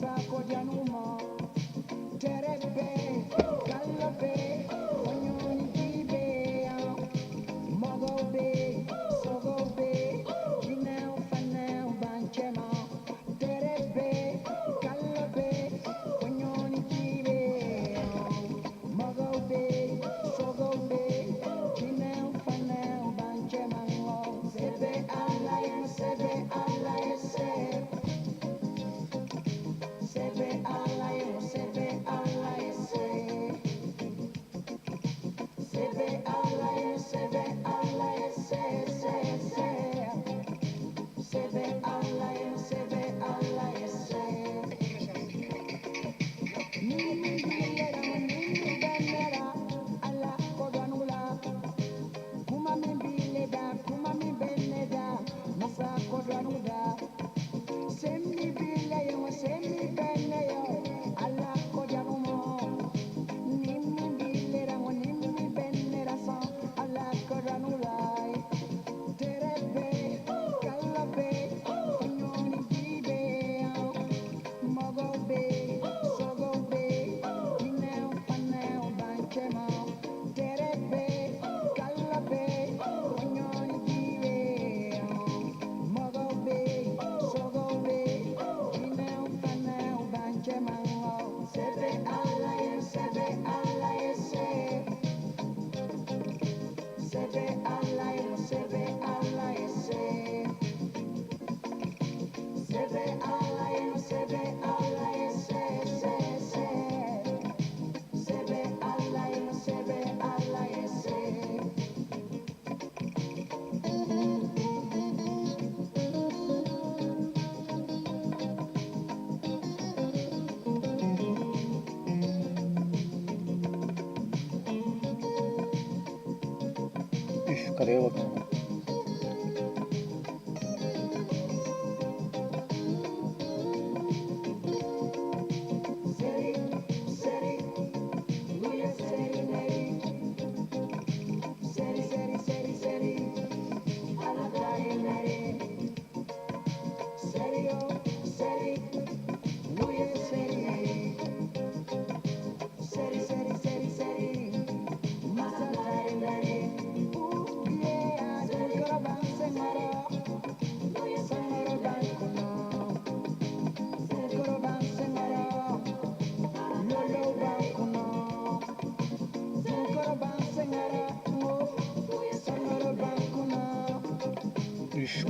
sacode de no mão.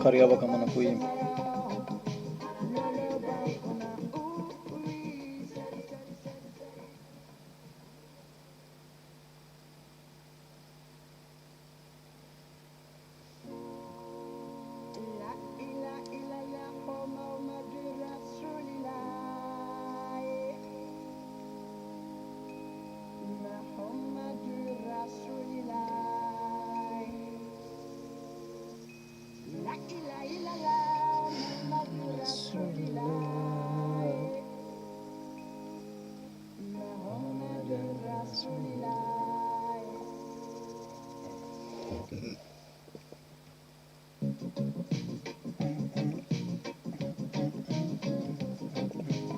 Üf karaya bak amına koyayım.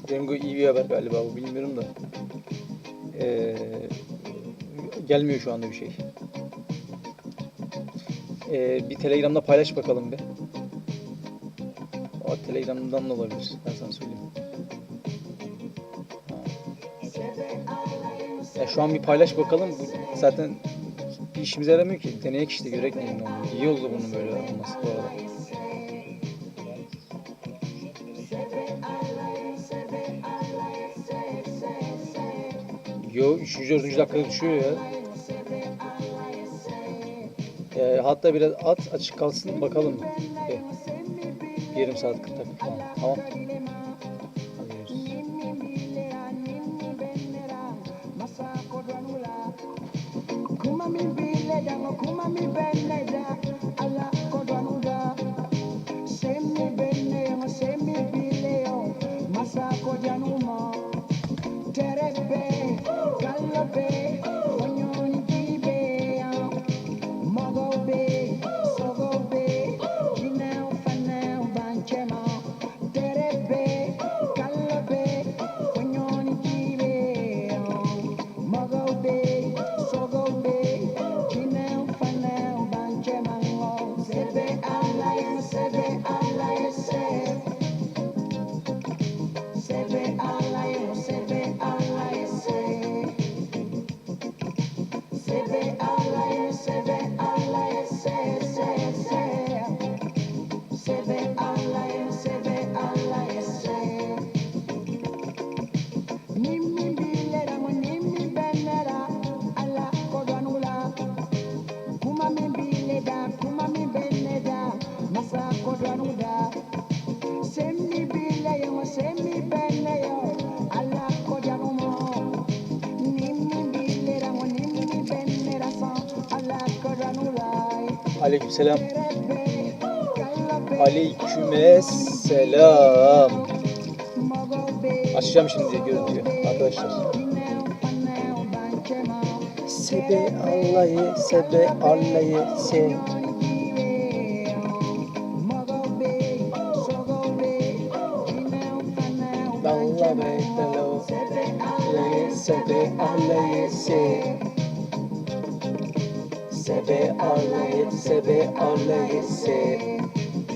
Cengo iyi bir haber galiba bu bilmiyorum da. Ee, gelmiyor şu anda bir şey. Ee, bir telegramda paylaş bakalım bir. O telegramdan da olabilir. Ben sana söyleyeyim. Ya şu an bir paylaş bakalım. Bu zaten bir işimize yaramıyor ki. Deneyek işte görek neyin ne oluyor. İyi oldu bunun böyle olması bu arada. Yo 3. 4. dakikada düşüyor ya. Ee, hatta biraz at açık kalsın bakalım. Bir yarım saat 40 dakika falan. Tamam. Aleykümselam. Aleykümselam. Açacağım şimdi görüntüyü arkadaşlar. Sebe Allah'ı, sebe Allah'ı, se. Allah Allah'ı, sebe Allah'ı, se. Sebe Allah'ı, se.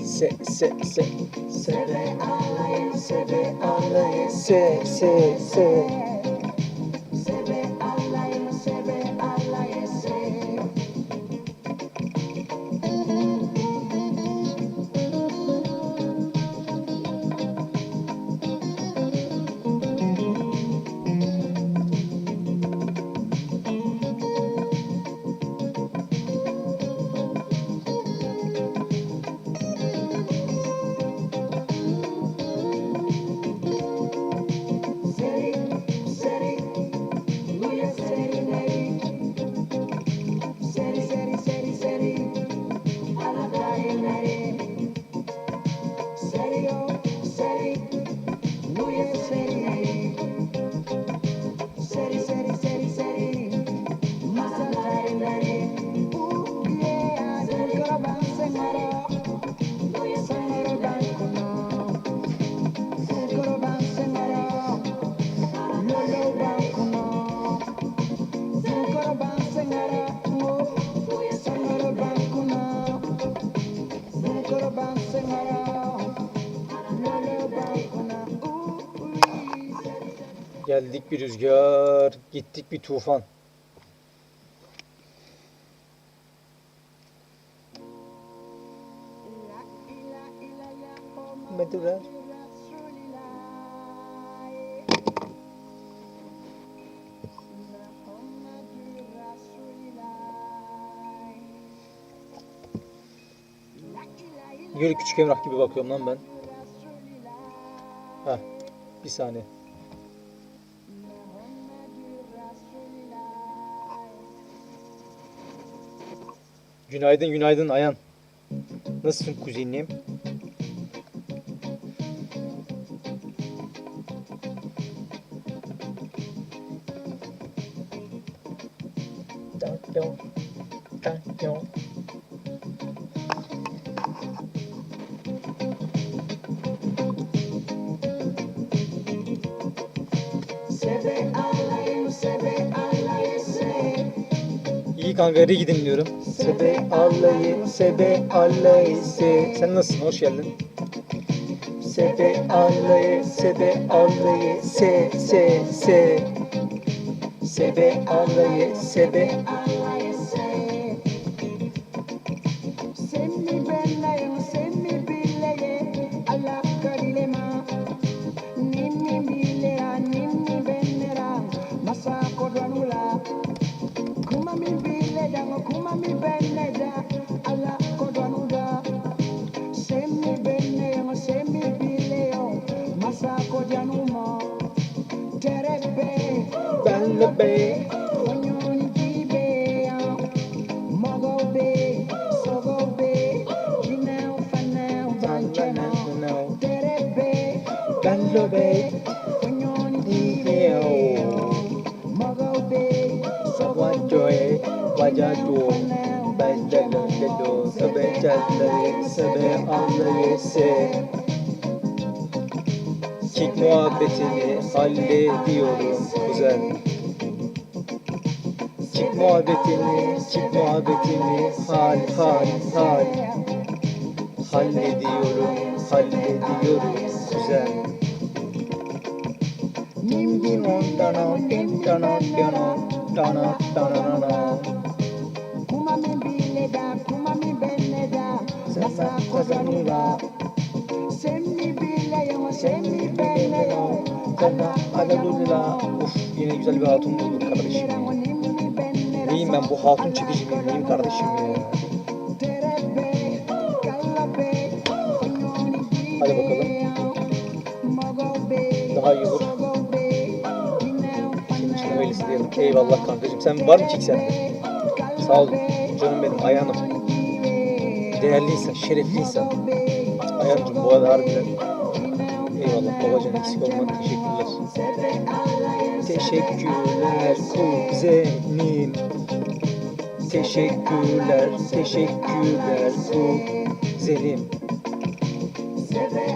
Se, se, se. Sebe Allah'ı, sebe Allah'ı, se, se, se. Sebe Geldik bir rüzgar, gittik bir tufan. Medura. Yürü küçük emrah gibi bakıyorum lan ben. Ha, bir saniye. Günaydın günaydın Ayan. Nasılsın kuzenim? Tanyo, tanyo. İyi kanka regi dinliyorum. Sebe Allah'ı, Sebe Allah'ı, se. Sen nasılsın? Hoş geldin. Sebe Allah'ı, Sebe Allah'ı, se, se, se. Sebe Allah'ı, Sebe lo, sebe se. Kick muhabbetini hallediyorum kuzen. Kick muhabbetini, kick muhabbetini hal hal hal. Hallediyorum, hallediyorum kuzen. Dim dim on dana, dim dana, dana, dana, dana, Sana kazanıra, sana alalula. Uf yine güzel bir hatun bulduk kardeşim. Neyim ben bu hatun çekici miyim neyim kardeşim ya. Hadi bakalım. Daha iyi olur. Şimdi isteyelim. Eyvallah kankacığım. Sen var mı kick sende? Sağ olun. Değerli insan, şerefli insan. Ayağımcığım bu arada harbiden. Eyvallah babacan eksik olmak teşekkürler. Teşekkürler kuzenim. Teşekkürler, teşekkürler kuzenim.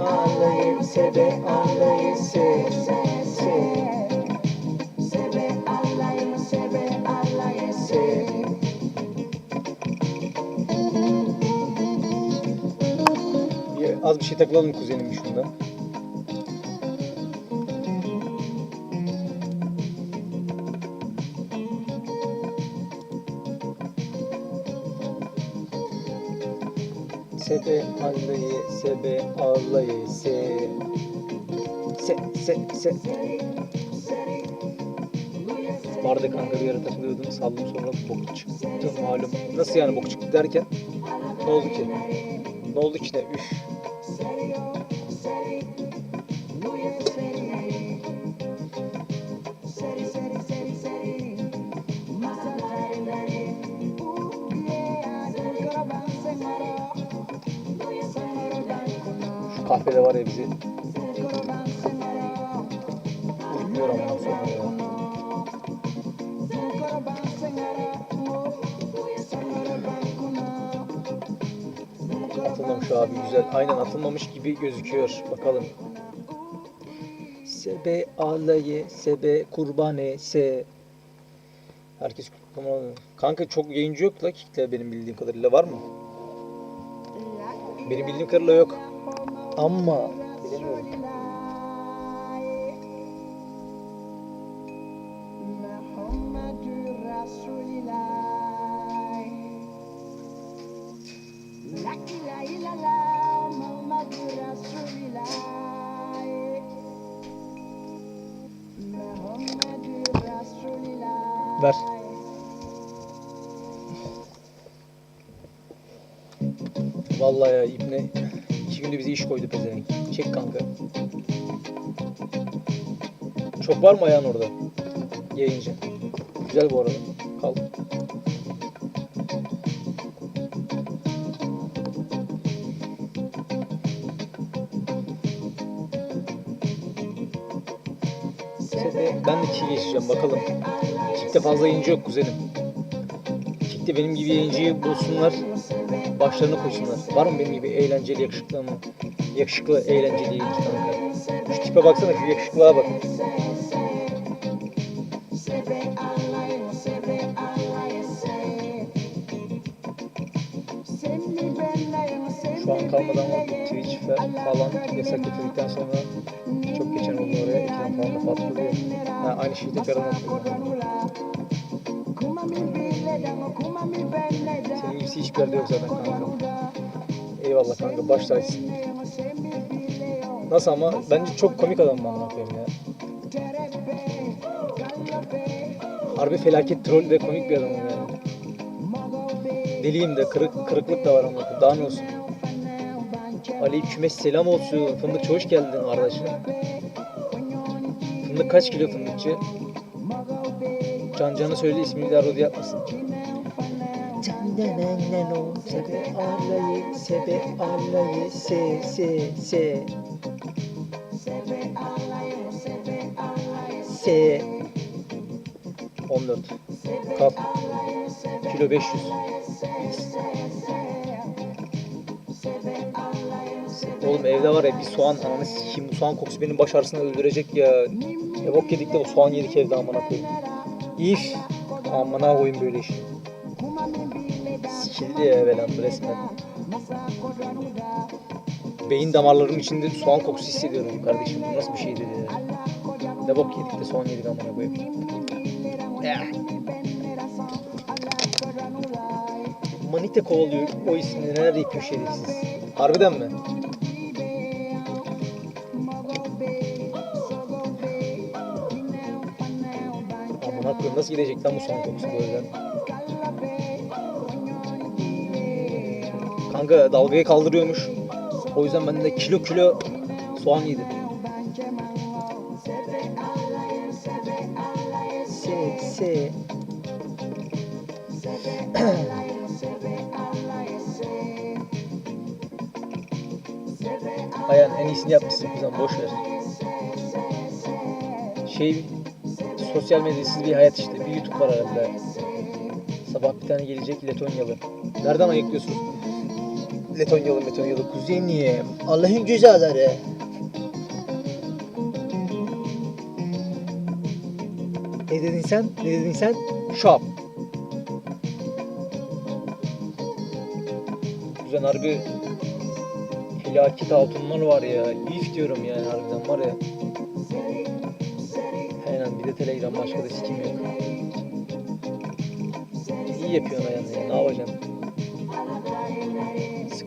Ağlayıp sebe ağlayıp se se az bir şey takılalım kuzenim şunda. Sebe ağlayı, sebe ağlayı, se. Se, se, se. Vardı kanka bir yere takılıyordum, saldım sonra bok çıktı malum. Nasıl yani bok çıktı derken? Ne oldu ki? Oldu ki ne? Üf. Şu kahvede var ya bizi uyutmuyor ondan sonra ya. Atılmamış abi güzel. Aynen atılmamış gibi gözüküyor. Bakalım. Sebe alayı, sebe kurbane, se. Herkes kurban alıyor. Kanka çok yayıncı yok la Kik'te benim bildiğim kadarıyla var mı? Benim bildiğim kadarıyla yok. Ama bilemiyorum. Ver. Vallahi ya İbne iki günde bize iş koydu pezevenk. Çek kanka. Çok var mı ayağın orada? Yayıncı. Güzel bu arada. Kal. Ben de kick geçeceğim bakalım. Kick'te fazla yayıncı yok kuzenim. Kick'te benim gibi yayıncıyı bulsunlar. Başlarına koysunlar. Var mı benim gibi eğlenceli yakışıklı ama? Yakışıklı eğlenceli yayıncı kanka. Şu tipe baksana şu yakışıklığa bak. Şu an kalmadan. Twitch fa- falan yasak getirdikten sonra çok geçen oldu oraya. Ekran falan da patlıyor. Ha, aynı şeyi tekrar anlatıyorum. Yerde yok zaten kanka. Eyvallah kanka baş tacısın. Nasıl ama bence çok komik adam amına koyayım ya. Harbi felaket troll ve komik bir adamım yani. Deliyim de kırık, kırıklık da var amına koyayım. Daha ne olsun. Ali kümes selam olsun. Fındık hoş geldin kardeşim. Fındık kaç kilo fındıkçı? Can Can'ı söyle ismini de arada yapmasın. Sebe alayı, sebe alayı, se se se. Se. 14. Kal. Kilo 500. Oğlum evde var ya bir soğan ananı sikeyim bu soğan kokusu benim baş ağrısını öldürecek ya. Ya bok yedik de o soğan yedik evde amına koyayım. İf. Amına koyayım böyle işi. Sikildi ya belam resmen. Beyin damarlarım içinde soğan kokusu hissediyorum kardeşim. Bu nasıl bir şeydir ya? Ne bok yedik de soğan yedik amına koyayım. Ya. Manite kovalıyor. O isimde neler yapıyor şerefsiz. Harbiden mi? Amına koyayım nasıl gidecek lan bu soğan kokusu böyle? Kanka dalgayı kaldırıyormuş. O yüzden ben de kilo kilo soğan yedim. Se se. Ayhan en iyisini yapmışsın kızım boş ver. Şey sosyal medyasız bir hayat işte. Bir YouTube var arada. Sabah bir tane gelecek Letonyalı. Nereden ayıklıyorsun? Letonyalı, Letonyalı kuzenim. Allah'ın cezaları. Ne dedin sen? Ne dedin sen? Shop. Güzel harbi felaket hatunlar var ya. İf diyorum yani harbiden var ya. Aynen bir de Telegram başka da sikim yok. İyi yapıyorsun ayağını ya. Ne yapacaksın?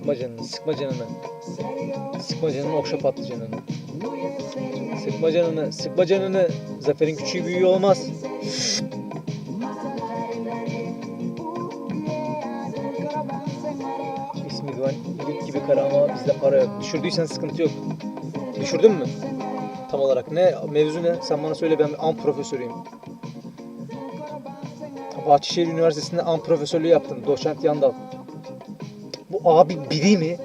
Sıkma canını, sıkma canını. Sıkma canını, okşa patlı canını. Sıkma canını, sıkma canını. Zaferin küçüğü büyüğü olmaz. İsmi Güven, ilik gibi kara ama bizde para yok. Düşürdüysen sıkıntı yok. Düşürdün mü? Tam olarak ne? Mevzu ne? Sen bana söyle ben an profesörüyüm. Bahçeşehir Üniversitesi'nde an profesörlüğü yaptım. Doçent Yandal. Bu abi biri mi?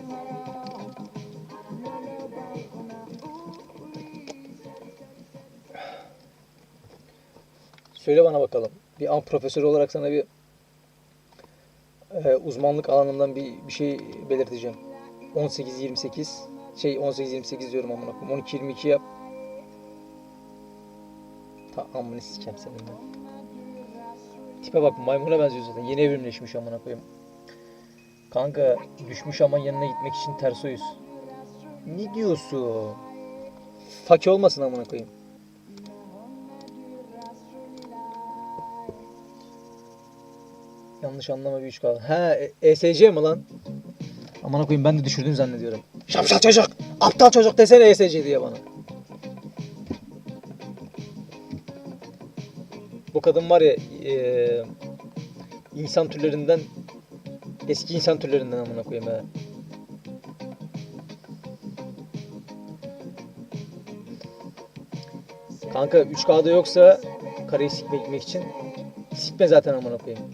Söyle bana bakalım. Bir an profesörü olarak sana bir e, uzmanlık alanından bir, bir şey belirteceğim. 18-28 şey 18-28 diyorum amına koyayım. 12-22 yap. Ta amını sikeyim senin. Tipe bak maymuna benziyor zaten. Yeni evrimleşmiş amına koyayım. Kanka düşmüş ama yanına gitmek için ters oyuz. Ne diyorsun? Fakir olmasın amına koyayım. Yanlış anlama bir üç kaldı. He E- ESC mi lan? Amına koyayım ben de düşürdüm zannediyorum. Şapşal çocuk! Aptal çocuk desene ESC diye bana. Bu kadın var ya eee, insan türlerinden eski insan türlerinden amına koyayım ha. Kanka 3K'da yoksa kareyi sikmek için sikme zaten amına koyayım.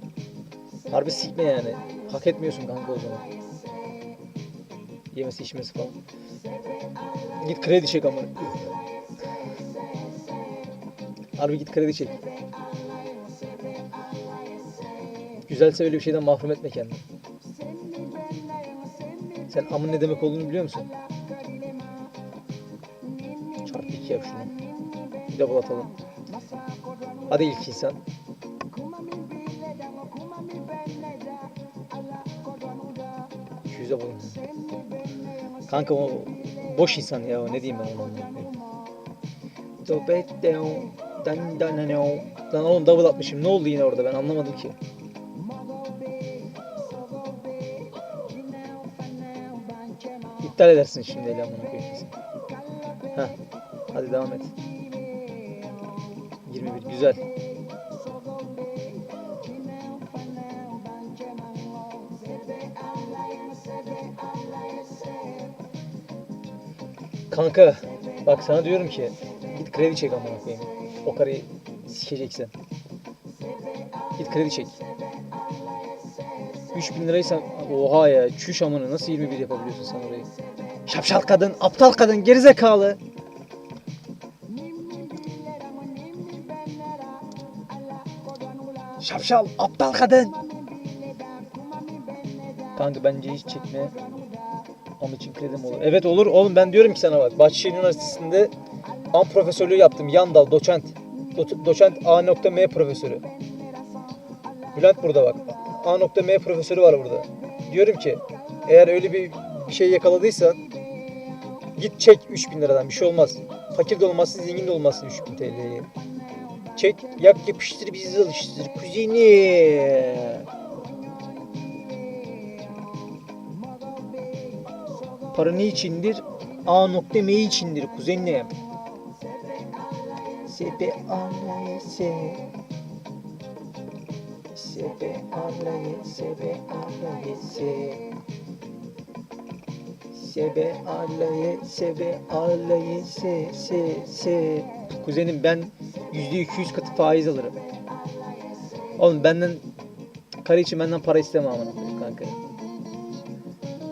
Harbi sikme yani. Hak etmiyorsun kanka o zaman. Yemesi içmesi falan. Git kredi çek amına. Harbi git kredi çek. Güzelse öyle bir şeyden mahrum etme kendini. Sen amın ne demek olduğunu biliyor musun? Çarpı iki yap şunu. Bir double atalım. Hadi ilk insan. Yüze bulun. Kanka o boş insan ya o ne diyeyim ben ona. Dobet deo, dan dan deo. Lan oğlum double atmışım. Ne oldu yine orada ben anlamadım ki. İptal edersin şimdi amına koyayım kesin. Heh. Hadi devam et. 21 güzel. Kanka bak sana diyorum ki git kredi çek amına koyayım. O karıyı sikeceksen. Git kredi çek. 3000 lirayı sen oha ya çüş amına nasıl 21 yapabiliyorsun sen orayı? Şapşal kadın, aptal kadın, gerizekalı. Şapşal, aptal kadın. Kanka bence hiç çekme. Onun için kredim olur. Evet olur. Oğlum ben diyorum ki sana bak. Bahçeşehir Üniversitesi'nde an profesörlüğü yaptım. Yan dal, doçent. Do- doçent A.M profesörü. Bülent burada bak. A.M profesörü var burada. Diyorum ki eğer öyle bir şey yakaladıysan git çek 3000 liradan bir şey olmaz. Fakir de olmazsın, zengin de olmazsın 3000 TL'yi. Çek, yak yapıştır bizi alıştır kuzeni. Para ne içindir? A nokta M içindir kuzenim. Sebe alayese. Sebe alayese, sebe alayese. Sebe alaye, sebe alaye, se, se, se. Kuzenim ben yüzde 200 katı faiz alırım. Oğlum benden karı için benden para isteme amına kanka.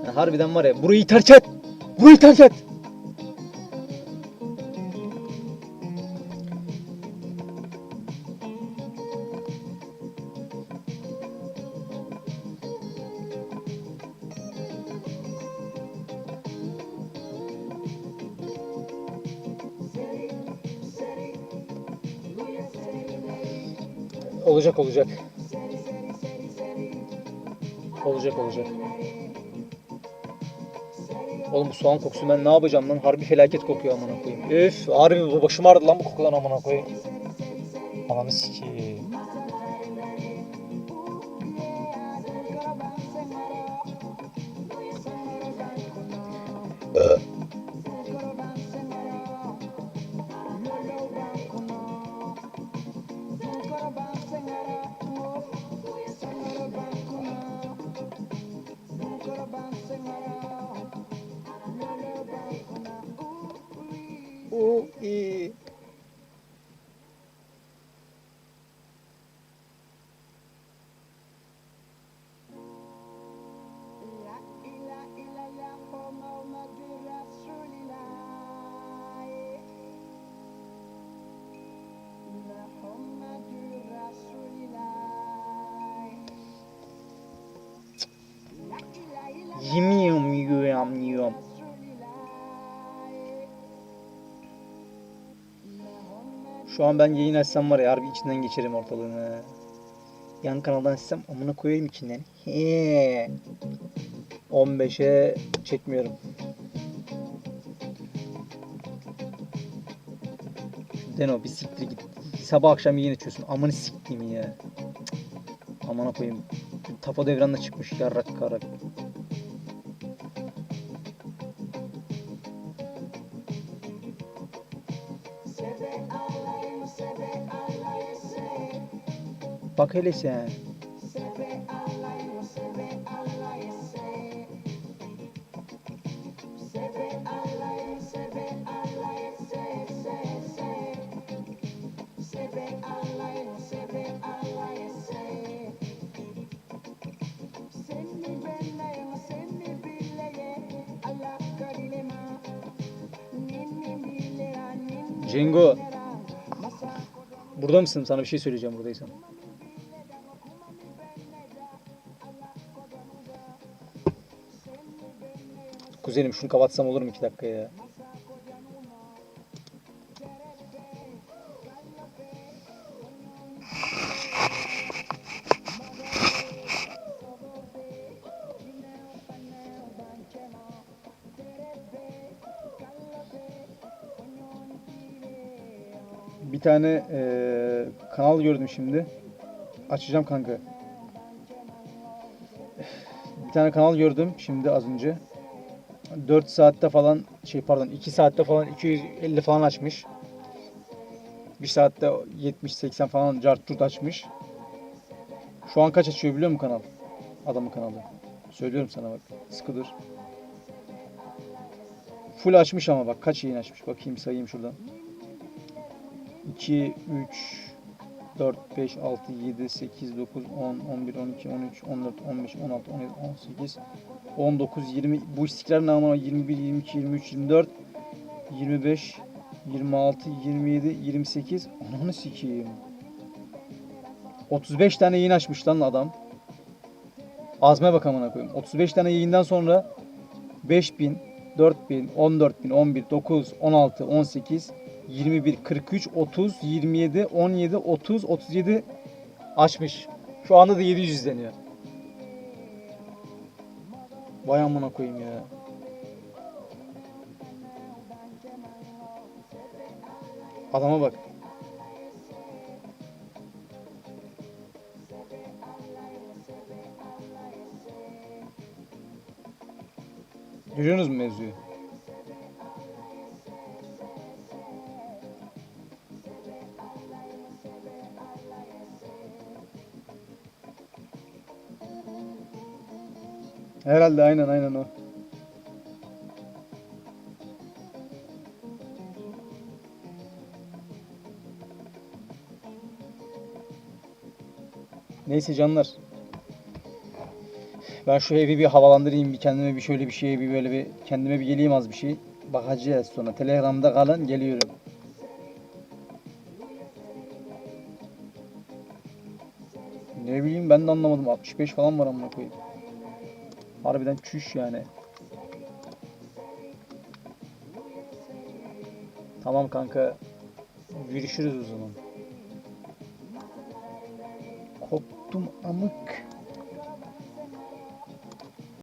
Ya harbiden var ya burayı terk et. Burayı terk et. Olacak olacak. Olacak olacak. Oğlum bu soğan kokusu ben ne yapacağım lan? Harbi felaket kokuyor amına koyayım. Üf, harbi bu başım ağrıdı lan bu kokudan amına koyayım. Ananı sikeyim. Yemiyorum ya. Selamlıyorum. Şu an ben yayın açsam var ya harbi içinden geçerim ortalığını. Yan kanaldan açsam amına koyayım içinden. He. 15'e çekmiyorum. Deno bir siktir git. Sabah akşam yayın açıyorsun. Amanı siktiğimi ya. Cık. Amına koyayım. Tapo devranla çıkmış yarrak karak. Bak hele sen. Burada mısın? Sana bir şey söyleyeceğim buradaysan. Kuzenim şunu kapatsam olur mu iki dakika ya? Bir tane eee, kanal gördüm şimdi. Açacağım kanka. Bir tane kanal gördüm şimdi az önce. 4 saatte falan şey pardon 2 saatte falan 250 falan açmış. 1 saatte 70-80 falan cart curt açmış. Şu an kaç açıyor biliyor musun kanal? Adamın kanalı. Söylüyorum sana bak. Sıkı dur. Full açmış ama bak kaç yayın açmış. Bakayım sayayım şuradan. 2, 3, 4, 5, 6, 7, 8, 9, 10, 11, 12, 13, 14, 15, 16, 17, 18, 19, 20. Bu istikrar namına 21, 22, 23, 24, 25, 26, 27, 28. Ananı sikeyim. 35 tane yayın açmış lan adam. Azme bak amına koyayım. 35 tane yayından sonra 5000, 4000, 14000, 11, 9, 16, 18, 21, 43, 30, 27, 17, 30, 37 açmış. Şu anda da 700 izleniyor. Vay amına koyayım ya. Adama bak. Görüyorsunuz mu mevzuyu? Herhalde aynen aynen o. Neyse canlar. Ben şu evi bir havalandırayım, bir kendime bir şöyle bir şeye bir böyle bir kendime bir geleyim az bir şey. Bakacağız sonra. Telegram'da kalın geliyorum. Ne bileyim ben de anlamadım. 65 falan var amına koyayım. Harbiden çüş yani. Tamam kanka. Görüşürüz o. Koptum amık.